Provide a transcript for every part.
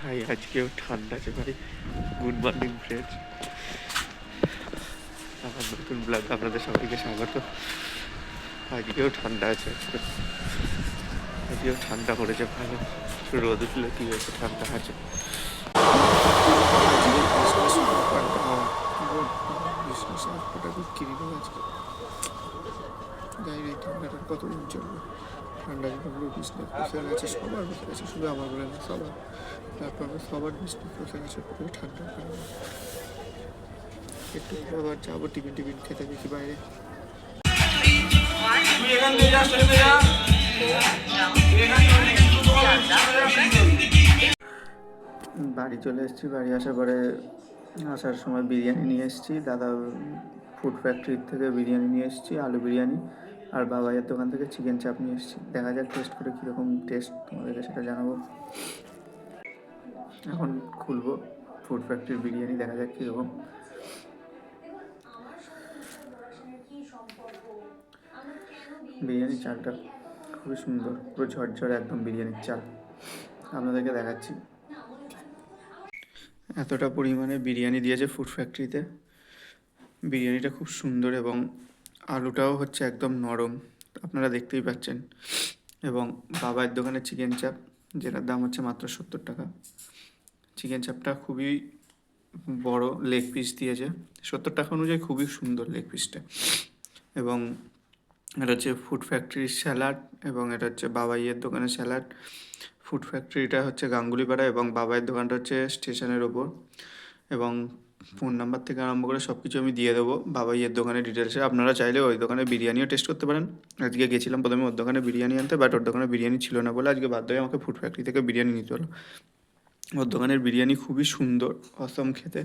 ভাই, আজকেও ঠান্ডা আছে, ভাই। গুড মর্নিং ফ্রেন্ডস আমার নতুন ব্লগ আপনাদের সবাইকে স্বাগত। আজকেও ঠান্ডা আছে, আজকে। আজকেও ঠান্ডা পড়েছে ভালো রোদ উঠলে কি হয়েছে? ঠান্ডা আছে। গায়ের এই ঠান্ডাটার কতদিন চলবে? ঠান্ডা যখন বিষ্ণু বসে গেছে সবার বসে গেছে শুধু আমার বলে না সবার। তারপরে সবার বিষ্ণু বসে গেছে পুরো ঠান্ডার কারণে। একটু আবার যাব টিফিন টিফিন খেতে দেখি বাইরে। বাড়ি চলে এসেছি বাড়ি আসার পরে আসার সময় বিরিয়ানি নিয়ে এসেছি। দাদা ফুড ফ্যাক্টরির থেকে বিরিয়ানি নিয়ে এসেছি আলু বিরিয়ানি। আর বাবাইয়ের দোকান থেকে চিকেন চাপ নিয়ে এসেছি। দেখা যাক টেস্ট করে কীরকম টেস্ট তোমাদেরকে সেটা জানাব। এখন খুলবো ফুড ফ্যাক্টরির বিরিয়ানি, দেখা যাক কীরকম। বিরিয়ানির চালটা খুবই সুন্দর, পুরো ঝরঝরে একদম বিরিয়ানির চাল। আপনাদেরকে দেখাচ্ছি। এতটা পরিমাণে বিরিয়ানি দিয়েছে ফুড ফ্যাক্টরিতে বিরিয়ানিটা খুব সুন্দর এবং আলুটাও হচ্ছে একদম নরম, আপনারা দেখতেই পাচ্ছেন। এবং বাবার দোকানে চিকেন চাপ যেটার দাম হচ্ছে মাত্র সত্তর টাকা। চিকেন চাপটা খুবই বড় লেগ পিস দিয়েছে। সত্তর টাকা অনুযায়ী খুবই সুন্দর লেগ পিসটা এবং এটা হচ্ছে ফুড ফ্যাক্টরির স্যালাড এবং এটা হচ্ছে বাবাইয়ের দোকানের স্যালাড ফুড ফ্যাক্টরিটা হচ্ছে গাঙ্গুলিপাড়া এবং বাবাইয়ের দোকানটা হচ্ছে স্টেশনের ওপর। এবং ফোন নাম্বার থেকে আরম্ভ করে সব কিছু আমি দিয়ে দেবো। বাবাইয়ের দোকানে ডিটেলসে আপনারা চাইলে ওই দোকানে বিরিয়ানিও টেস্ট করতে পারেন। আজকে গেছিলাম প্রথমে ওর দোকানে বিরিয়ানি আনতে বাট ওর দোকানে বিরিয়ানি ছিল না বলে আজকে বাধ্য হয়ে আমাকে ফুড ফ্যাক্টরি থেকে বিরিয়ানি নিতে হলো। ওর দোকানের বিরিয়ানি খুবই সুন্দর অসম খেতে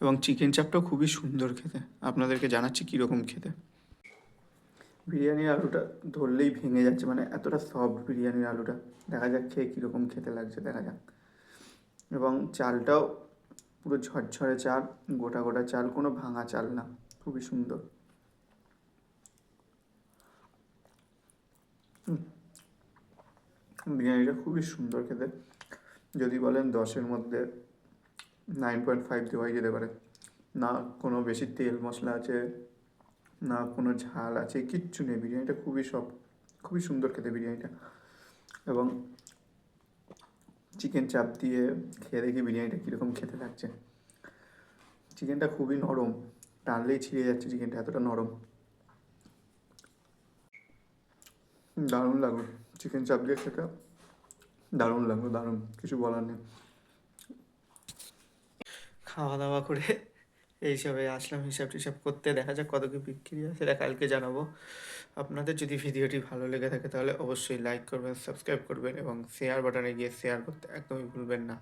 এবং চিকেন চাপটাও খুবই সুন্দর খেতে। আপনাদেরকে জানাচ্ছি কীরকম খেতে। বিরিয়ানির আলুটা ধরলেই ভেঙে যাচ্ছে মানে এতটা সফট বিরিয়ানির আলুটা। দেখা যাক খেয়ে কীরকম খেতে লাগছে, দেখা যাক। এবং চালটাও পুরো ঝরঝরে চাল, গোটা গোটা চাল, কোনো ভাঙা চাল না। খুবই সুন্দর। বিরিয়ানিটা খুবই সুন্দর খেতে। যদি বলেন দশের মধ্যে নাইন পয়েন্ট ফাইভ দেওয়াই যেতে পারে। না কোনো বেশি তেল মশলা আছে, না কোনো ঝাল আছে, কিচ্ছু নেই। বিরিয়ানিটা খুবই সব খুবই সুন্দর খেতে বিরিয়ানিটা। এবং চিকেন চাপ দিয়ে খেয়ে দেখি বিরিয়ানিটা কীরকম খেতে থাকছে চিকেনটা খুবই নরম, টানলেই ছিঁড়ে যাচ্ছে চিকেনটা এতটা নরম। দারুণ লাগল চিকেন চাপ দিয়ে খেতে। দারুণ লাগল, দারুণ, কিছু বলার নেই। খাওয়া দাওয়া করে এইসবে আসলাম, হিসাব টিসাব করতে দেখা যাক কত কি বিক্রি হয়, সেটা কালকে জানাব। আপনাদের যদি ভিডিওটি ভালো লেগে থাকে তাহলে অবশ্যই লাইক করবেন সাবস্ক্রাইব করবেন এবং শেয়ার বাটনে গিয়ে শেয়ার করতে একদমই ভুলবেন না।